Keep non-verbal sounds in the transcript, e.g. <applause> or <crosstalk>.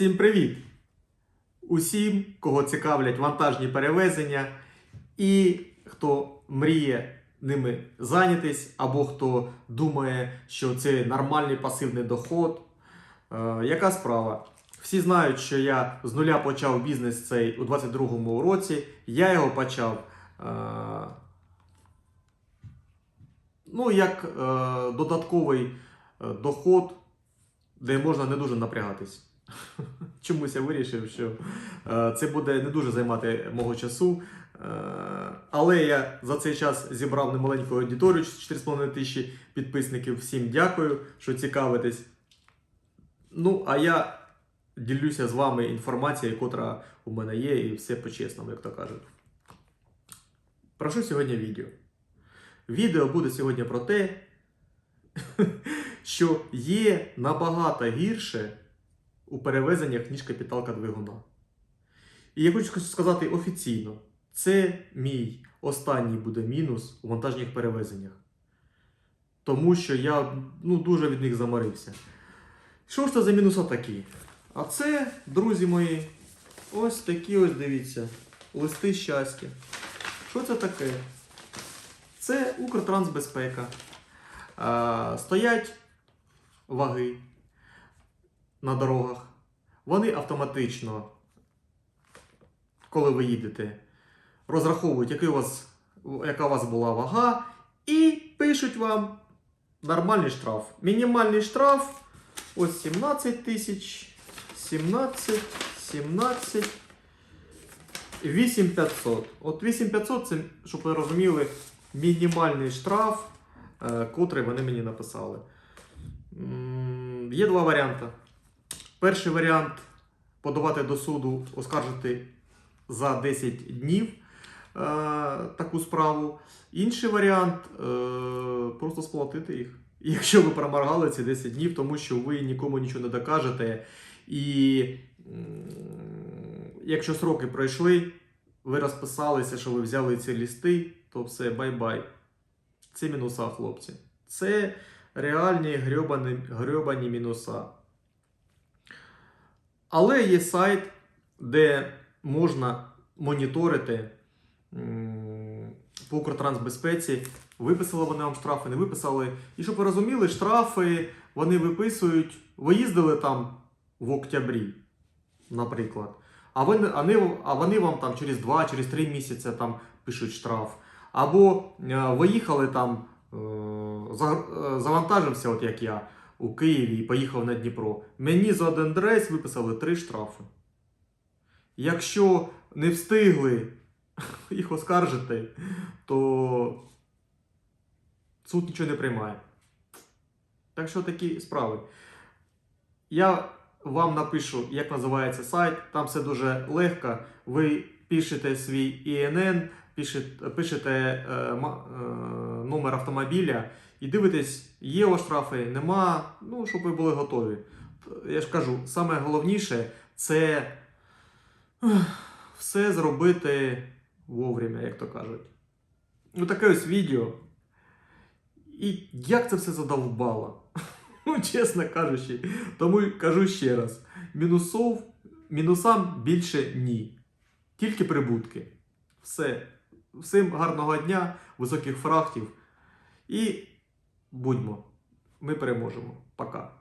Всім привіт! Усім, кого цікавлять вантажні перевезення, і хто мріє ними зайнятись, або хто думає, що це нормальний пасивний доход. Е, яка справа? Всі знають, що я з нуля почав бізнес цей у 22-му році. Я його почав. Е, ну, як е, додатковий е, доход, де можна не дуже напрягатись. <laughs> Чомусь я вирішив, що е, це буде не дуже займати мого часу. Е, але я за цей час зібрав немаленьку аудиторію 4,5 тисячі підписників. Всім дякую, що цікавитесь. Ну, а я ділюся з вами інформацією, котра у мене є, і все по-чесному, як то кажуть. Про що сьогодні відео? Відео буде сьогодні про те, <laughs> що є набагато гірше у перевезеннях, ніж капіталка двигуна. І я хочу сказати офіційно: це мій останній буде мінус у вантажних перевезеннях. Тому що я ну, дуже від них заморився. Що ж це за мінуси такі? А це, друзі мої, ось такі ось дивіться, листи щастя. Що це таке? Це Укртрансбезпека. А, стоять ваги на дорогах. Вони автоматично, коли ви їдете, розраховують, який у вас, яка у вас була вага, і пишуть вам нормальний штраф. Мінімальний штраф ось 17 тисяч, 17, 17, 8500. От 8500 це, щоб ви розуміли, мінімальний штраф, е, котрий вони мені написали. Є два варіанти. Перший варіант подавати до суду, оскаржити за 10 днів е, таку справу. Інший варіант е, просто сплатити їх. Якщо ви проморгали ці 10 днів, тому що ви нікому нічого не докажете. І якщо сроки пройшли, ви розписалися, що ви взяли ці лісти, то все, бай-бай. Це мінуса, хлопці. Це реальні грьобані, грьобані мінуса. Але є сайт, де можна моніторити по Укртрансбезпеці, виписали вони вам штрафи, не виписали. І щоб ви розуміли, штрафи вони виписують, ви їздили там в октябрі, наприклад. А вони, а вони, вам там через 2 через 3 місяці там пишуть штраф. Або е, ви їхали там, е, е, завантажився, от як я, у Києві і поїхав на Дніпро. Мені за один рейс виписали 3 штрафи. Якщо не встигли <laughs> їх оскаржити, то суд нічого не приймає. Так що такі справи. Я вам напишу, як називається сайт. Там все дуже легко. Ви пишете свій ІНН, пишете, пишете е, е, номер автомобіля і дивитесь, є у вас нема. Ну, щоб ви були готові. Я ж кажу, саме головніше це все зробити вовремя, як то кажуть. Ну, таке ось відео. І як це все задовбало? <laughs> Ну, чесно кажучи, тому кажу ще раз: мінусов, мінусам більше ні. Тільки прибутки. Все. Всім гарного дня, високих фрахтів. І будьмо. Ми переможемо. Пока.